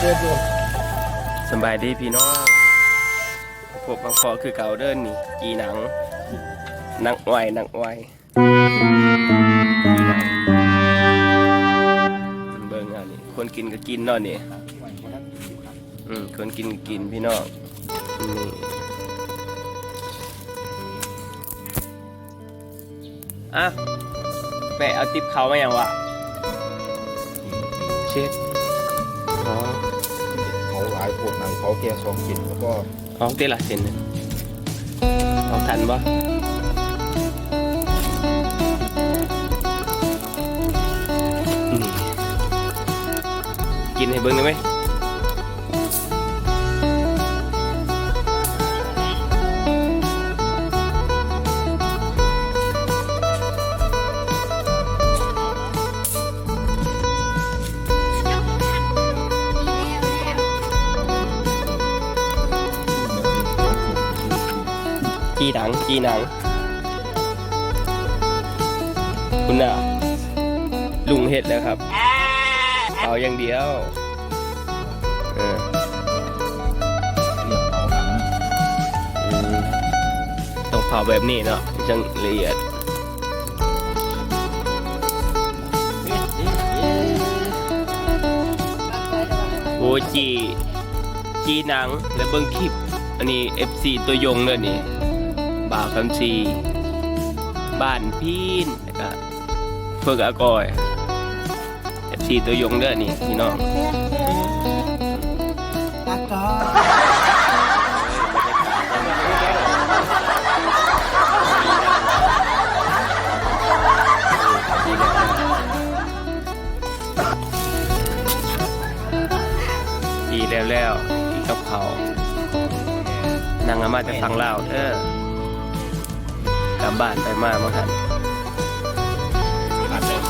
เกิดอยู่สบายดีพี่น้องพวกบางพอคือเก่าเดินนี่กีหนังหนังไวหนังไวกีหนังเบิ่งอันนี้คนกินก็กินเนาะนี่อืมคนกินก็กินพี่น้องนี่อะแปะเอาติ๊บเขามาอย่างวะเช็ดาหลายปวดหนังเขาแก่สองกินแล้วก็เอาเตละเซนหนึ่งออาทันปะกินให้เบิ้งได้ไหม กีหนังกีนัง คุณน่ะ ลุงเห็ดแล้วครับ เอาอย่างเดียวเออเรียกเขาต้องเผาแบบนี้เนาะจังละเอียดโอ้จีจีหนังและเบิ้งคลิป อันนี้ FC ตัวยงเลยนี่ บ่าวคำซีบ้านพีนแล้วก็เพิ่งอากอย FC ตัวยงเด้อนี่พี่น้องตัดต่อดีแล้วแล้วกินกับเขานางอามาจะฟังเล่าวเด้อ กลับบ้านไปมามาหันตัดเลย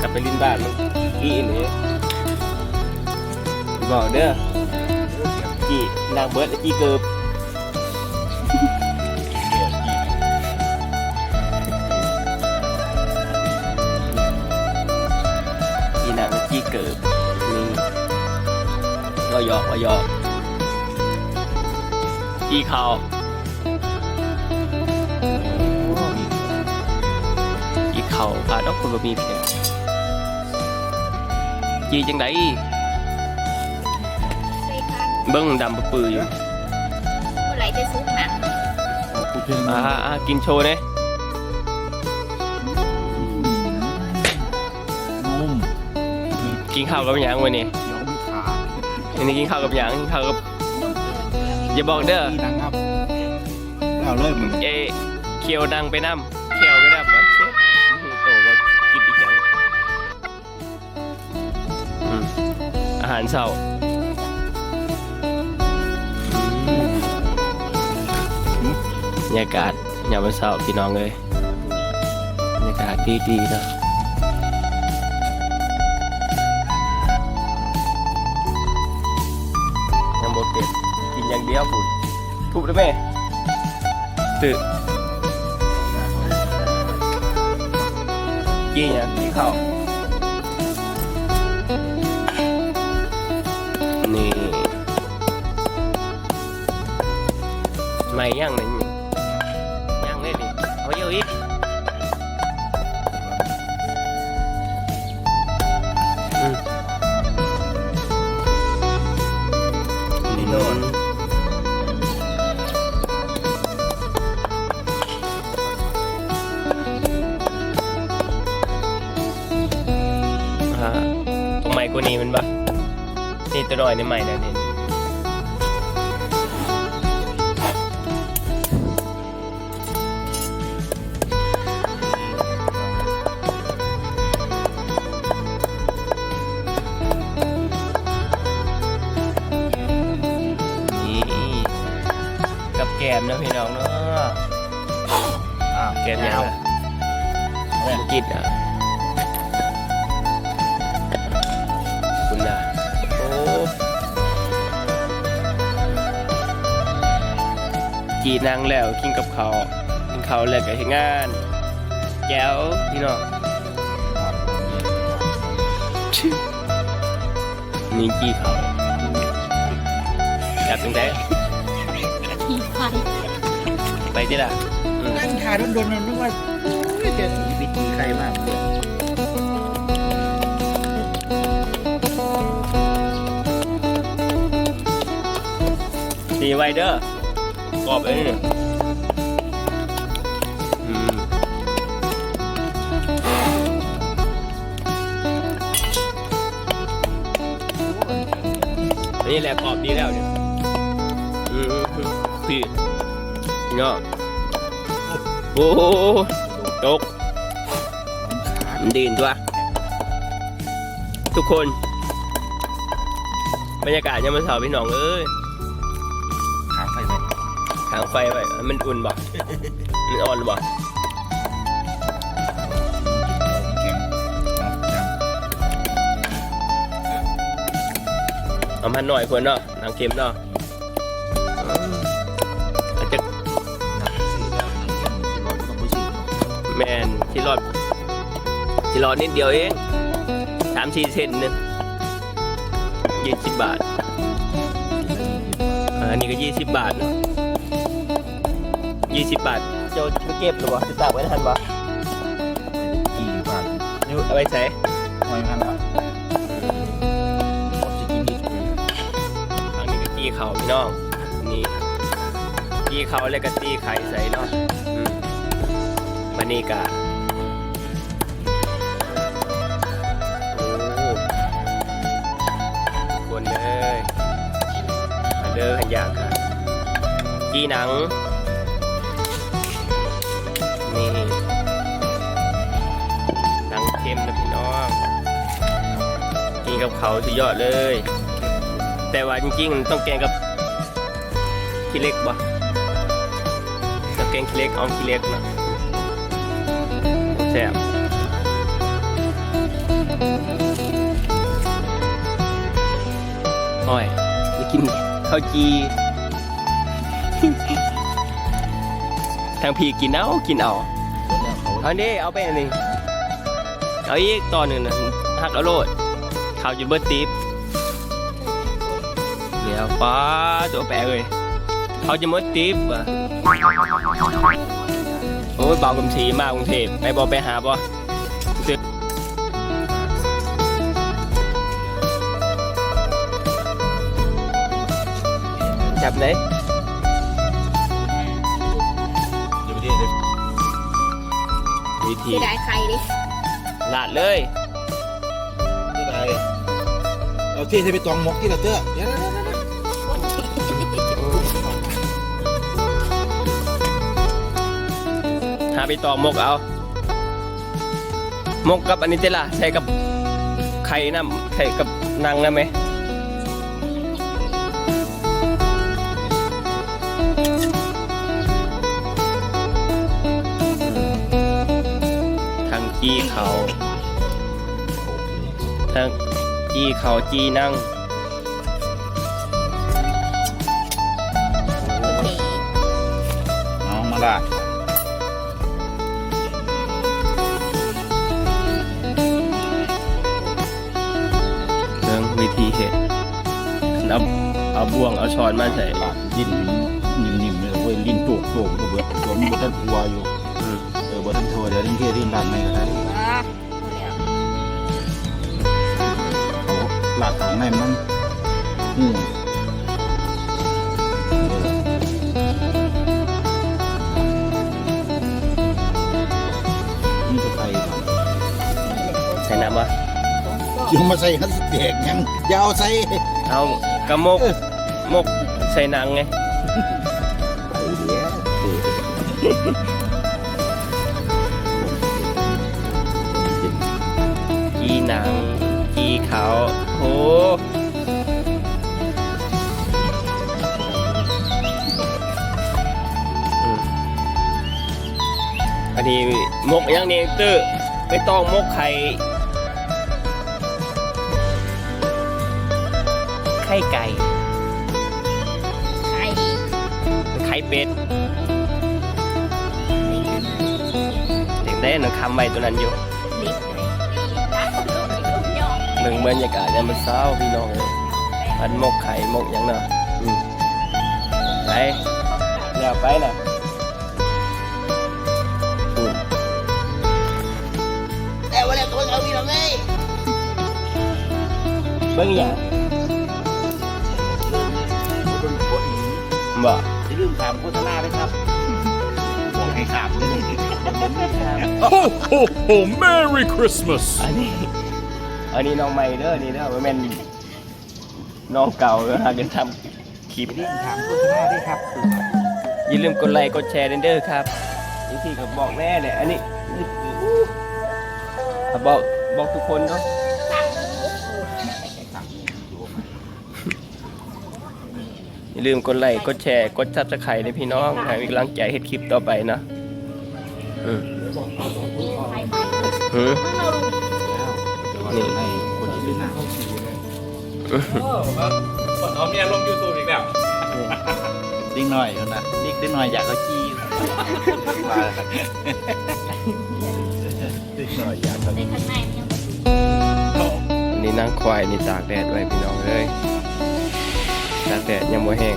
กลับไปลินบ้านมั้งกี่นี่บอกเด้อกี่นางเบิร์ดและกี่เกิบกี่นางและกี่เกิบนี่ก็ยอกว่าหยอกกี่เขา เขาพาดอกคนบ่มีเพียงกี่จังไดเบิ้งดำปื้อๆอยู่เมื่อไหร่จะซุกหนังเอาพูดเรื่องอ่าอ่ากินโชว์เนี่ยนุ่มกินข้าวกับหยังวันนี้เดี๋ยวมีขาอันนี้กินข้าวกับหยังกินข้าวกับอย่าบอกเด้อที่นังครับเอาเลยมึงเอเคียวดังไปน้ำารเช้าบรรยากาศยามวันเช้าพี่น้องเลยบรรยากาศดีๆเนาะยังบดเป็ดกินอย่างเดียวปุ่นทุบได้ไหมตื่นกินอย่างกินข้า ไม่ย่างนี่ย่างเลยนี่เอาเยอะอีกนี่โดนอ่าตรงใหม่กว่านี้มันปะนี่ตัวน้อยในใหม่นะนี่นี่ มนะพี่น้องเนาะอ้าวแกมยังอะบุกิดอะคุณนะโอ้จีนางแล้วกินกับเขาวกินเขาวแล้วก็เฮ็ดงานแก้วพี่น้องครับนี่กี้เขาอยากเป็นไงขี่ไฟ ไปที่ละอืมนั่งถ่ายโดนๆนึกว่าอุ้ยแกสีวิธีใครมากเลยสีไวเดอร์กรอบเลยนี่อืมอันนี้แหละกรอบดีแล้วเนี่ยอืมอืม พี่เนาะโอ้โหตกดีนตัวทุกคนบรรยากาศยามมื้อเช้าพี่น้องเอ้ยถามไปไหมทางไฟไว้มันอุ่นบ่มันอ่อนบ่เอามันหน่อยคนเนาะนางเค็มเนาะ ที่รอดที่รอดนิดเดียวเองสามสี่เซนนึงยี่สิบบาทอ่าอันนี้ก็ยี่สิบบาทเนาะยี่สิบบาทเจ้าจะเก็บหรือวะจะตากไว้ทันวะกี่บาทอยู่เอาไว้ใส่หอยพันอะผมจะกินอีกเลยทางนี้ก็จี้เขาพี่น้องนี่จี้เขาแล้วก็ตีไข่ใส่เนาะอืมมันนี่กะ คนเลยมาเด้อขันอยากกันจีหนัง นี่หนังเค็มนะพี่น้อง กินกับเขาสุดยอดเลย แต่ว่าจริงๆ ต้องแกงกับขี้เล็กบ่ต้องแกงขี้เล็กเอาขี้เล็กนะแซ่บ อ้อยจะกินข้าวจีทางพี่กินเอากินเอาแล้วเขาเอานี่เอาไปอันนี้เอาอีกตอนหนึ่งนะหักเอาโลดข้าวจะเบิร์ตีบเดี๋ยวป้าตัวแปะเลยเขาจะเบิร์ตีบอะโอ้ยเบากำชีมากกรุงเทพไปบอไปหาบ่ จับไหนอยู่ประเทศเลยวิธีเสียดายใครดิลาดเลยที่ไหนเอาที่ให้ไปตองมกที่ละเตื้อเดี๋ยวๆหาไปต่อมกเอา มกกับอันนี้เจล่ะใส่กับไข่น้ำไข่กับนางนะไหม จี้เขาทางจี้เขาจี้นั่งโอเคๆเอามาละเรื่องวิธีเห็ดเอาเอาบ่วงเอาช้อนมาใส่ลาดดิ้นนิ่มๆเลยเว้ยลิ้นโจกโจกตัวเบิดตัวมันบ่ทันกลัวอยู่อืมเออบ่ ทันโทษเดี๋ยวที่ยลิ้นลาดไม่ก็ได้ว้าเอาแล้วเขาลาดของในมันอืมนี่จะไปก่ใส่น้ำวะยังมาใส่ฮัสเด็กยังยาวใส่เอากระมกมกใส่นังไงไปเดี๋ยว หนังกีเขาโอ้อืมอันนี้มกยังนี่ตื้อไม่ต้องมกไข่ไข่ไก่ใครไข่เป็ดเด็กได้หนังคำใบตัวนั้นอยู่ บิ่งบรรยากาศยามมื้อเช้าพี่น้องเอ้ยอันหมกไข่หมกหยังเนาะอืมไปแล้วไปน่ะอืมแต่ว่าแล้วตัวเอาพี่น้องเอ้ยเบิ่งหยังเป็นโคตรนี้บ่อย่าลืมถามโฆษณาด้วยครับบอกให้ขาดเลย Ho, ho, ho! Merry Christmas! อันนี้ อันนี้น้องใหม่เด้อนี่เด้อบ่แม่นน้องเก่าเด้อหากันทำคลิปอย่าลืมถามโฆษณาด้วยครับอย่าลืมกดไลค์กดแชร์เด้อครับนี่ที่ก็บอกแน่เลยอันนี้อะบอกบอกทุกคนเนาะอย่าลืมกดไลค์กดแชร์กดซับสไครต์ให้พี่น้องให้มีกำลังใจเฮ็ดคลิปต่อไปนะอืมไข่ใหม่ เอาเมียลง YouTube อีกแล้วดิ้งหน่อยนะดิ้งดิ้งหน่อยอยากเขาขี้มาแล้วครับดิ้งหน่อยอยากเขาในข้างในมันยังอันนี้นั่งควายนี่ตากแดดไว้พี่น้องเลยตากแดดยังบ่แห้ง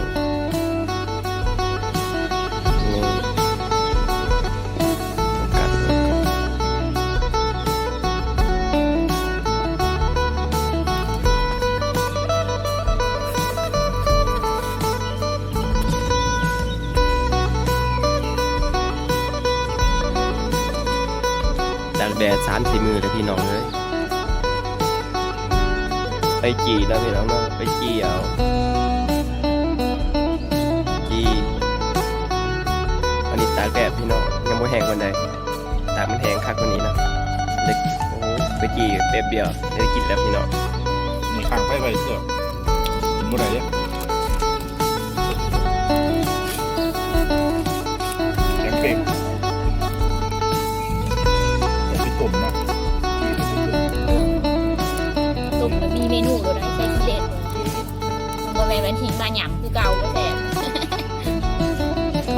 แดดสามสี่มือเลยพี่น้องเลยไปจีแล้วพี่น้องเนาะไปจีเอาจีอันนี้ตากแดดพี่น้องยังไม่แห้งกว่าใดตากมันแห้งคักกว่านี้นะเด็กโอ้โหไปจีแป๊บเดียวได้กินแล้วพี่น้องมีข้างไปไปเสือกกินเมื่อไหร่เนี่ย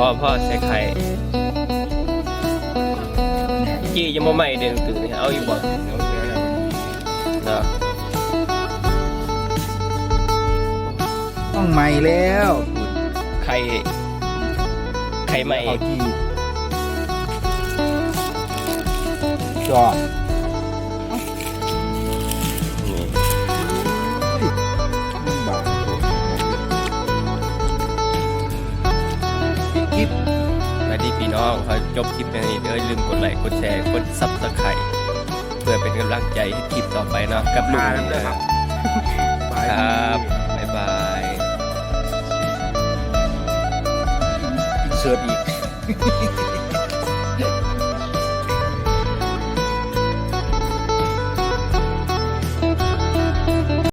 อพ่อใส่ไข่จียังไม่ใหม่เด่นตื่นนี่เอาอยู่บ่เนาะต้องใหม่แล้วไข่ไข่ใหม่เอาจีจอ น้องเขาจบคลิปนี้เด้ออย่าลืมกดไลค์กดแชร์กดซับสไครต์เพื่อเป็นกำลังใจให้คลิปต่อไปเนาะกับลุงมาแล้วเด้อครับครับบ๊ายบายอินเสิร์ตอีก